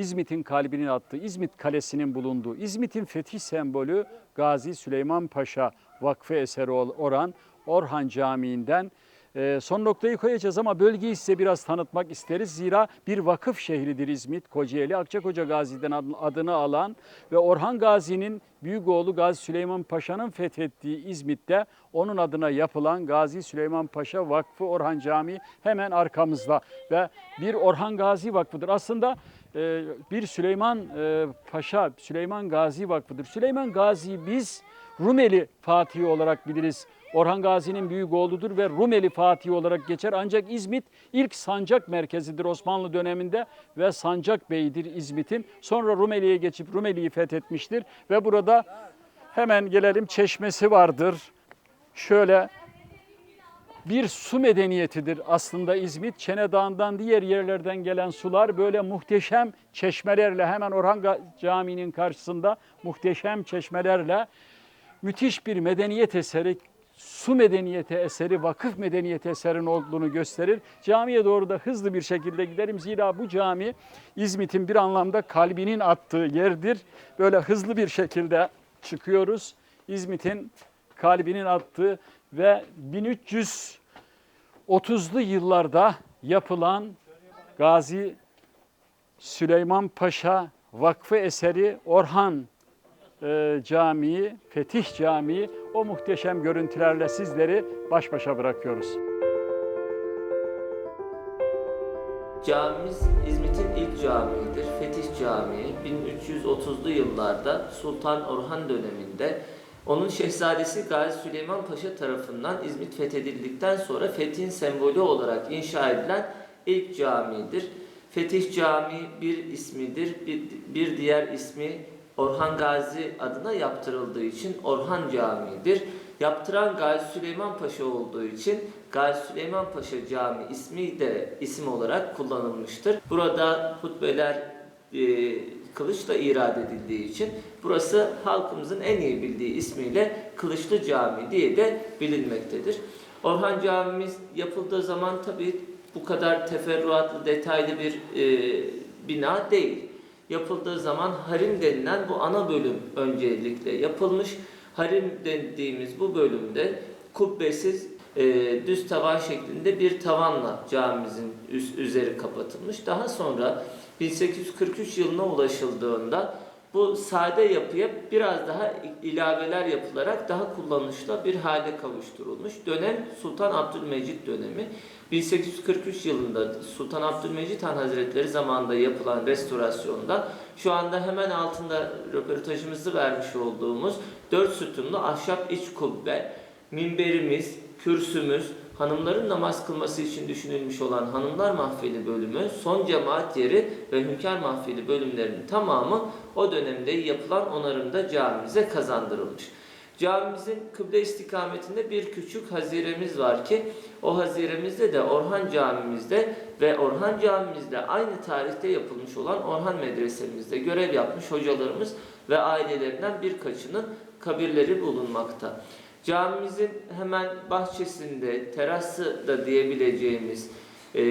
İzmit'in kalbinin attığı, İzmit Kalesi'nin bulunduğu, İzmit'in fetih sembolü Gazi Süleyman Paşa Vakfı eseri olan Orhan Camii'nden e, son noktayı koyacağız ama bölgeyi size biraz tanıtmak isteriz. Zira bir vakıf şehridir İzmit, Kocaeli. Akçakoca Gazi'den ad- adını alan ve Orhan Gazi'nin büyük oğlu Gazi Süleyman Paşa'nın fethettiği İzmit'te onun adına yapılan Gazi Süleyman Paşa Vakfı Orhan Camii hemen arkamızda ve bir Orhan Gazi Vakfı'dır. Aslında bir Süleyman e, Paşa, Süleyman Gazi Vakfı'dır. Süleyman Gazi biz Rumeli Fatihi olarak biliriz. Orhan Gazi'nin büyük oğludur ve Rumeli Fatihi olarak geçer. Ancak İzmit ilk sancak merkezidir Osmanlı döneminde ve sancak beyidir İzmit'in. Sonra Rumeli'ye geçip Rumeli'yi fethetmiştir ve burada hemen gelelim çeşmesi vardır. Şöyle bir su medeniyetidir aslında İzmit. Çene Dağı'ndan diğer yerlerden gelen sular böyle muhteşem çeşmelerle hemen Orhan Camii'nin karşısında muhteşem çeşmelerle müthiş bir medeniyet eseri, su medeniyeti eseri, vakıf medeniyeti eserinin olduğunu gösterir. Camiye doğru da hızlı bir şekilde giderim. Zira bu cami İzmit'in bir anlamda kalbinin attığı yerdir. Böyle hızlı bir şekilde çıkıyoruz. İzmit'in kalbinin attığı ve 1330'lu yıllarda yapılan Gazi Süleyman Paşa Vakfı eseri Orhan e, Camii, Fetih Camii o muhteşem görüntülerle sizleri baş başa bırakıyoruz. Camimiz İzmit'in ilk camiidir. Fetih Camii 1330'lu yıllarda Sultan Orhan döneminde onun şehzadesi Gazi Süleyman Paşa tarafından İzmit fethedildikten sonra fethin sembolü olarak inşa edilen ilk camidir. Fetih Camii bir ismidir. Bir, bir diğer ismi Orhan Gazi adına yaptırıldığı için Orhan Camii'dir. Yaptıran Gazi Süleyman Paşa olduğu için Gazi Süleyman Paşa Camii ismi de isim olarak kullanılmıştır. Burada hutbeler e, kılıçla irad edildiği için burası halkımızın en iyi bildiği ismiyle Kılıçlı Cami diye de bilinmektedir. Orhan Camimiz yapıldığı zaman tabii bu kadar teferruatlı, detaylı bir e, bina değil yapıldığı zaman harim denilen bu ana bölüm öncelikle yapılmış. Harim dediğimiz bu bölümde kubbesiz e, düz tavan şeklinde bir tavanla camimizin üst, üzeri kapatılmış. Daha sonra 1843 yılına ulaşıldığında bu sade yapıya biraz daha ilaveler yapılarak daha kullanışlı bir hale kavuşturulmuş. Dönem Sultan Abdülmecit dönemi. 1843 yılında Sultan Abdülmecit Han Hazretleri zamanında yapılan restorasyonda şu anda hemen altında röportajımızı vermiş olduğumuz dört sütunlu ahşap iç kubbe, minberimiz, kürsümüz, hanımların namaz kılması için düşünülmüş olan Hanımlar Mahfili bölümü, son cemaat yeri ve Hünkâr Mahfili bölümlerinin tamamı o dönemde yapılan onarımda camimize kazandırılmış. Camimizin kıble istikametinde bir küçük haziremiz var ki o haziremizde de Orhan Camimizde ve Orhan Camimizde aynı tarihte yapılmış olan Orhan Medresemizde görev yapmış hocalarımız ve ailelerinden birkaçının kabirleri bulunmakta. Camimizin hemen bahçesinde, terası da diyebileceğimiz e,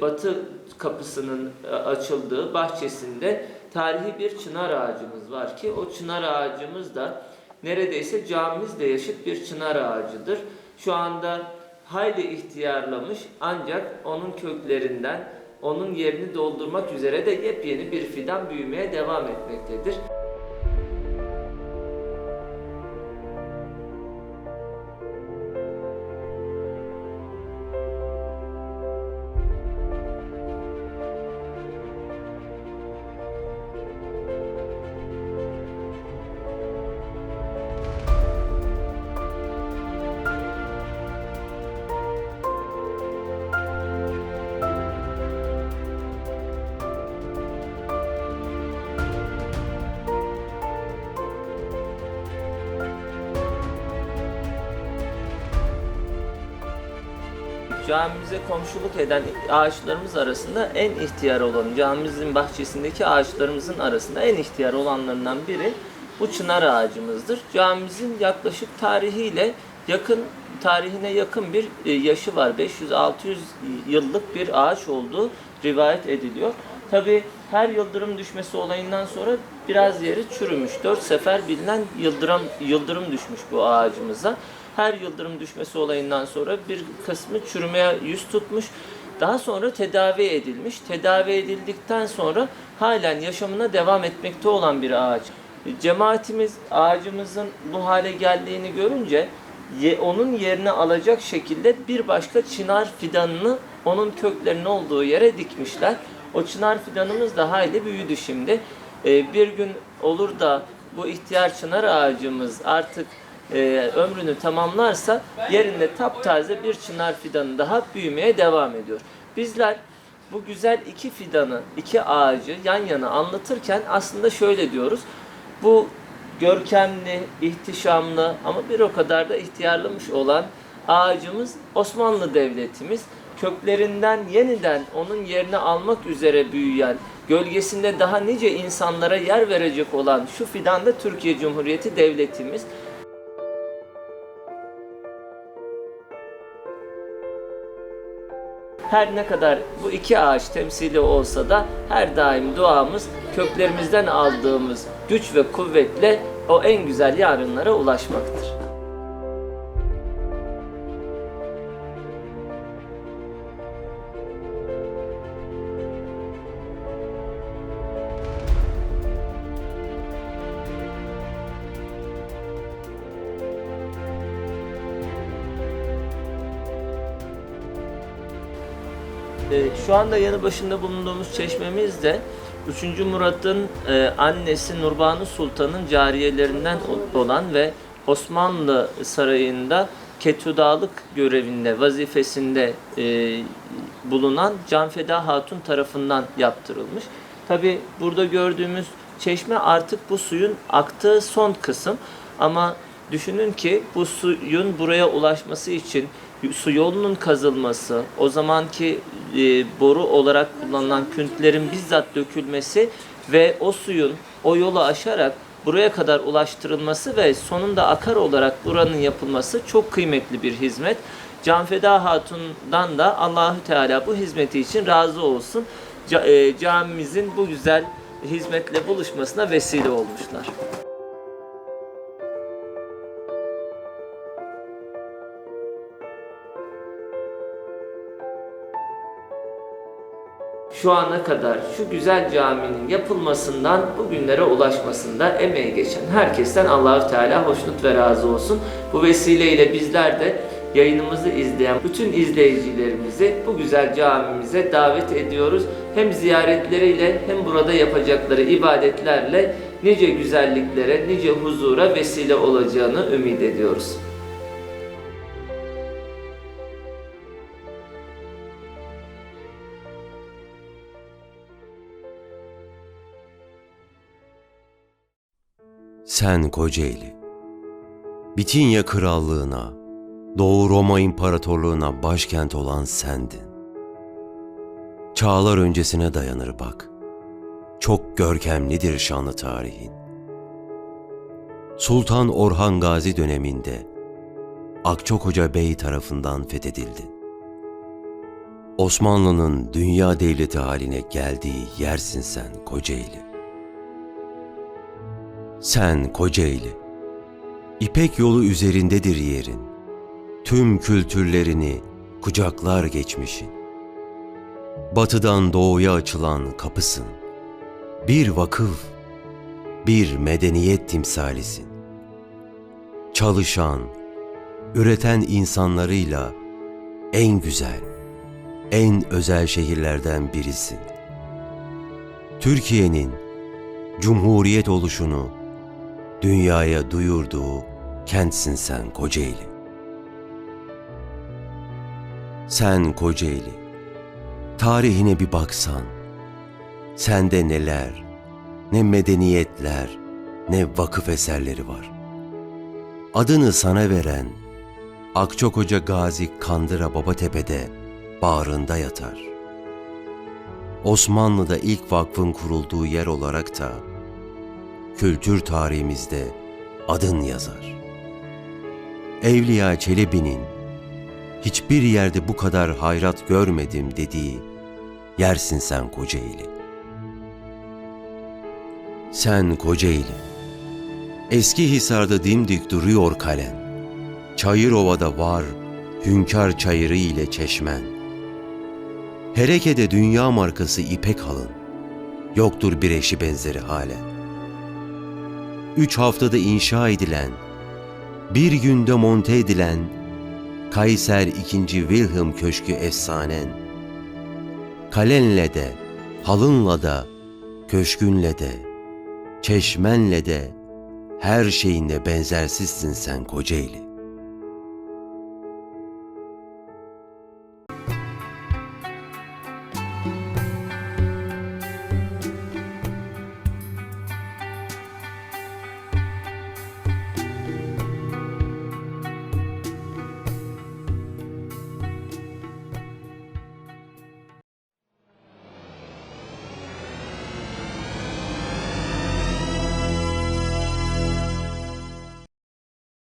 batı kapısının e, açıldığı bahçesinde tarihi bir çınar ağacımız var ki o çınar ağacımız da neredeyse camimizle yaşıt bir çınar ağacıdır. Şu anda hayli ihtiyarlamış ancak onun köklerinden onun yerini doldurmak üzere de yepyeni bir fidan büyümeye devam etmektedir. Camimize komşuluk eden ağaçlarımız arasında en ihtiyar olan, camimizin bahçesindeki ağaçlarımızın arasında en ihtiyar olanlarından biri bu çınar ağacımızdır. Camimizin yaklaşık tarihiyle yakın tarihine yakın bir e, yaşı var. 500-600 yıllık bir ağaç olduğu rivayet ediliyor. Tabi her yıldırım düşmesi olayından sonra biraz yeri çürümüş. Dört sefer bilinen yıldırım, yıldırım düşmüş bu ağacımıza. Her yıldırım düşmesi olayından sonra bir kısmı çürümeye yüz tutmuş. Daha sonra tedavi edilmiş. Tedavi edildikten sonra halen yaşamına devam etmekte olan bir ağaç. Cemaatimiz ağacımızın bu hale geldiğini görünce onun yerini alacak şekilde bir başka çınar fidanını onun köklerinin olduğu yere dikmişler. O çınar fidanımız da hayli büyüdü şimdi. Ee, bir gün olur da bu ihtiyar çınar ağacımız artık e, ömrünü tamamlarsa yerinde taptaze bir çınar fidanı daha büyümeye devam ediyor. Bizler bu güzel iki fidanı, iki ağacı yan yana anlatırken aslında şöyle diyoruz. Bu görkemli, ihtişamlı ama bir o kadar da ihtiyarlamış olan ağacımız Osmanlı Devletimiz. Köklerinden yeniden onun yerini almak üzere büyüyen, gölgesinde daha nice insanlara yer verecek olan şu fidan da Türkiye Cumhuriyeti Devletimiz. Her ne kadar bu iki ağaç temsili olsa da her daim duamız köklerimizden aldığımız güç ve kuvvetle o en güzel yarınlara ulaşmaktır. Ee, şu anda yanı başında bulunduğumuz çeşmemiz de 3. Murat'ın e, annesi Nurbanu Sultan'ın cariyelerinden olan ve Osmanlı Sarayı'nda ketudalık görevinde, vazifesinde e, bulunan Canfeda Hatun tarafından yaptırılmış. Tabi burada gördüğümüz çeşme artık bu suyun aktığı son kısım ama düşünün ki bu suyun buraya ulaşması için su yolunun kazılması, o zamanki e, boru olarak kullanılan küntlerin bizzat dökülmesi ve o suyun o yolu aşarak buraya kadar ulaştırılması ve sonunda akar olarak buranın yapılması çok kıymetli bir hizmet. Canfeda Hatun'dan da Allahü Teala bu hizmeti için razı olsun. Ca- e, camimizin bu güzel hizmetle buluşmasına vesile olmuşlar. Şu ana kadar şu güzel caminin yapılmasından bugünlere ulaşmasında emeği geçen herkesten Allahü Teala hoşnut ve razı olsun. Bu vesileyle bizler de yayınımızı izleyen bütün izleyicilerimizi bu güzel camimize davet ediyoruz. Hem ziyaretleriyle hem burada yapacakları ibadetlerle nice güzelliklere, nice huzura vesile olacağını ümit ediyoruz. Sen Kocaeli, Bitinya Krallığına, Doğu Roma İmparatorluğuna başkent olan sendin. Çağlar öncesine dayanır bak. Çok görkemlidir şanlı tarihin. Sultan Orhan Gazi döneminde Akçakoca Bey tarafından fethedildin. Osmanlı'nın dünya devleti haline geldiği yersin sen Kocaeli. Sen Kocaeli, İpek yolu üzerindedir yerin. Tüm kültürlerini kucaklar geçmişin. Batıdan doğuya açılan kapısın. Bir vakıf, bir medeniyet timsalisin. Çalışan, üreten insanlarıyla en güzel, en özel şehirlerden birisin. Türkiye'nin cumhuriyet oluşunu dünyaya duyurduğu kentsin sen Kocaeli. Sen Kocaeli, tarihine bir baksan, sende neler, ne medeniyetler, ne vakıf eserleri var. Adını sana veren Akçakoca Gazi Kandıra Babatepe'de bağrında yatar. Osmanlı'da ilk vakfın kurulduğu yer olarak da kültür tarihimizde adın yazar. Evliya Çelebi'nin hiçbir yerde bu kadar hayrat görmedim dediği yersin sen Kocaeli. Sen Kocaeli. Eski Hisar'da dimdik duruyor kalen. Çayırova'da var hünkâr çayırı ile çeşmen. Hereke'de dünya markası ipek halın. Yoktur bir eşi benzeri halen. Üç haftada inşa edilen, bir günde monte edilen Kayser 2. Wilhelm Köşkü efsanen. Kalenle de, halınla da, köşkünle de, çeşmenle de, her şeyinle benzersizsin sen Kocaeli.